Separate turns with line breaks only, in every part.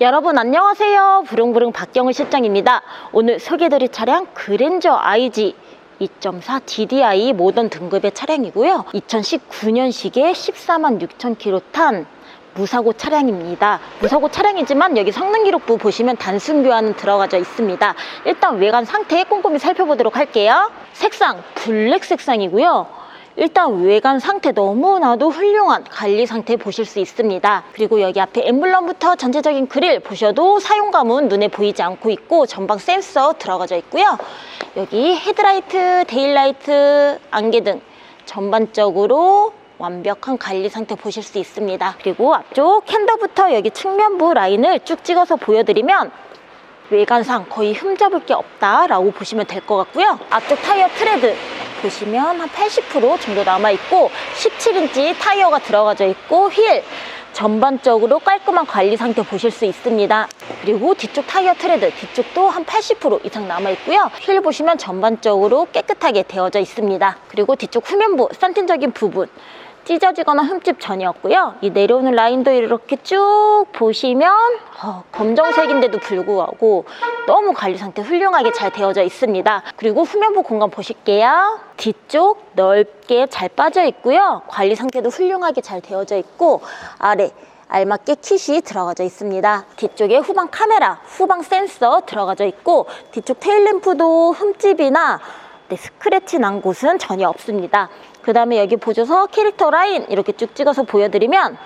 여러분 안녕하세요. 부릉부릉 박경을 실장입니다. 오늘 소개드릴 차량 그랜저 IG 2.4 DDI 모던 등급의 차량이고요. 2019년식에 14만 6천 킬로 탄 무사고 차량입니다. 무사고 차량이지만 여기 성능 기록부 보시면 단순 교환은 들어가져 있습니다. 일단 외관 상태 꼼꼼히 살펴보도록 할게요. 색상 블랙 색상이고요. 일단 외관 상태 너무나도 훌륭한 관리 상태 보실 수 있습니다. 그리고 여기 앞에 엠블럼부터 전체적인 그릴 보셔도 사용감은 눈에 보이지 않고 있고 전방 센서 들어가져 있고요. 여기 헤드라이트, 데일라이트, 안개등 전반적으로 완벽한 관리 상태 보실 수 있습니다. 그리고 앞쪽 핸더부터 여기 측면부 라인을 쭉 찍어서 보여드리면 외관상 거의 흠잡을 게 없다라고 보시면 될 것 같고요. 앞쪽 타이어 트레드 보시면 한 80% 정도 남아있고 17인치 타이어가 들어가져 있고 휠 전반적으로 깔끔한 관리 상태 보실 수 있습니다. 그리고 뒤쪽 타이어 트레드 뒤쪽도 한 80% 이상 남아있고요. 휠 보시면 전반적으로 깨끗하게 되어져 있습니다. 그리고 뒤쪽 후면부 산틴적인 부분 찢어지거나 흠집 전혀 없고요. 이 내려오는 라인도 이렇게 쭉 보시면 어, 검정색인데도 불구하고 너무 관리 상태 훌륭하게 잘 되어져 있습니다. 그리고 후면부 공간 보실게요. 뒤쪽 넓게 잘 빠져 있고요. 관리 상태도 훌륭하게 잘 되어져 있고 아래 알맞게 킷이 들어가져 있습니다. 뒤쪽에 후방 카메라, 후방 센서 들어가져 있고 뒤쪽 테일램프도 흠집이나 네, 스크래치 난 곳은 전혀 없습니다. 그 다음에 여기 보셔서 캐릭터 라인 이렇게 쭉 찍어서 보여드리면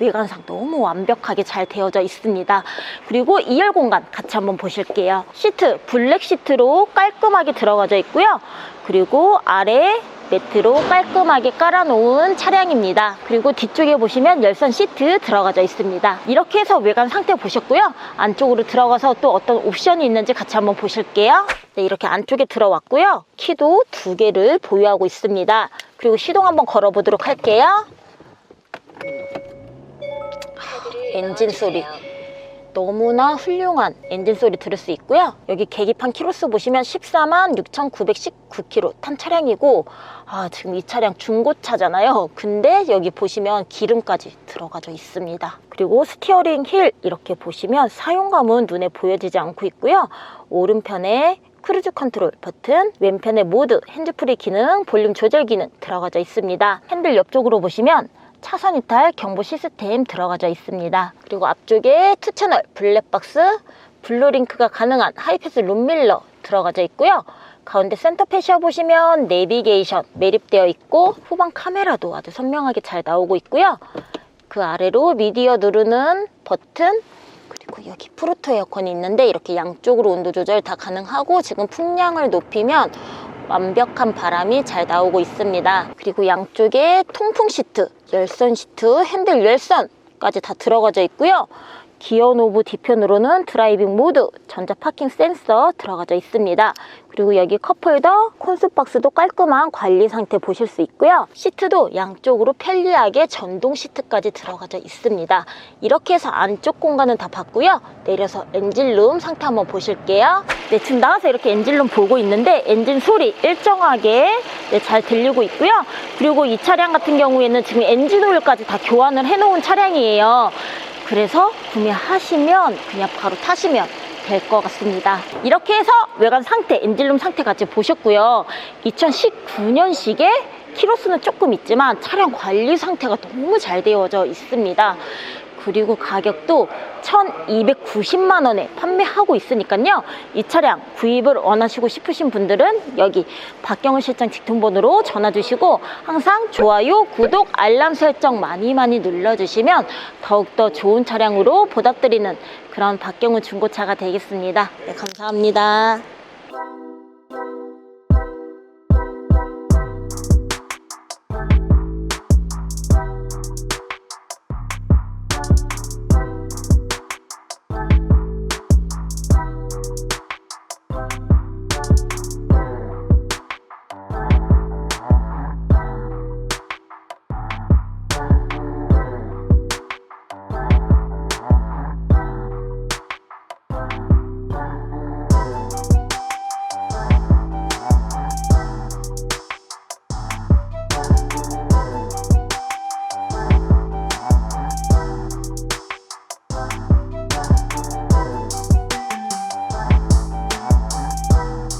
외관상 너무 완벽하게 잘 되어져 있습니다. 그리고 2열 공간 같이 한번 보실게요. 시트 블랙 시트로 깔끔하게 들어가져 있고요. 그리고 아래 매트로 깔끔하게 깔아놓은 차량입니다. 그리고 뒤쪽에 보시면 열선 시트 들어가져 있습니다. 이렇게 해서 외관 상태 보셨고요. 안쪽으로 들어가서 또 어떤 옵션이 있는지 같이 한번 보실게요. 네, 이렇게 안쪽에 들어왔고요. 키도 두 개를 보유하고 있습니다. 그리고 시동 한번 걸어보도록 할게요. 엔진 소리 너무나 훌륭한 엔진 소리 들을 수 있고요 여기 계기판 키로수 보시면 14만 6,919km 탄 차량이고 아 지금 이 차량 중고차잖아요 근데 여기 보시면 기름까지 들어가져 있습니다 그리고 스티어링 힐 이렇게 보시면 사용감은 눈에 보여지지 않고 있고요 오른편에 크루즈 컨트롤 버튼, 왼편에 모드, 핸즈프리 기능, 볼륨 조절 기능 들어가져 있습니다. 핸들 옆쪽으로 보시면 차선 이탈 경보 시스템 들어가져 있습니다. 그리고 앞쪽에 투 채널 블랙박스, 블루링크가 가능한 하이패스 룸밀러 들어가져 있고요. 가운데 센터 패시아 보시면 내비게이션 매립되어 있고 후방 카메라도 아주 선명하게 잘 나오고 있고요. 그 아래로 미디어 누르는 버튼 그리고 여기 프루토 에어컨이 있는데 이렇게 양쪽으로 온도 조절 다 가능하고 지금 풍량을 높이면 완벽한 바람이 잘 나오고 있습니다. 그리고 양쪽에 통풍 시트, 열선 시트, 핸들 열선까지 다 들어가져 있고요. 기어 노브 뒤편으로는 드라이빙 모드, 전자 파킹 센서 들어가져 있습니다. 그리고 여기 컵홀더, 콘솔 박스도 깔끔한 관리 상태 보실 수 있고요. 시트도 양쪽으로 편리하게 전동 시트까지 들어가져 있습니다. 이렇게 해서 안쪽 공간은 다 봤고요. 내려서 엔진룸 상태 한번 보실게요. 네, 지금 나와서 이렇게 엔진룸 보고 있는데 엔진 소리 일정하게 네, 잘 들리고 있고요. 그리고 이 차량 같은 경우에는 지금 엔진 오일까지 다 교환을 해놓은 차량이에요. 그래서 구매하시면 그냥 바로 타시면 될 것 같습니다. 이렇게 해서 외관 상태, 엔진룸 상태까지 보셨고요. 2019년식에 키로수는 조금 있지만 차량 관리 상태가 너무 잘 되어져 있습니다. 그리고 가격도 1290만 원에 판매하고 있으니까요. 이 차량 구입을 원하시고 싶으신 분들은 여기 박경은 실장 직통번호로 전화 주시고 항상 좋아요, 구독, 알람 설정 많이 많이 눌러주시면 더욱더 좋은 차량으로 보답드리는 그런 박경은 중고차가 되겠습니다. 네, 감사합니다.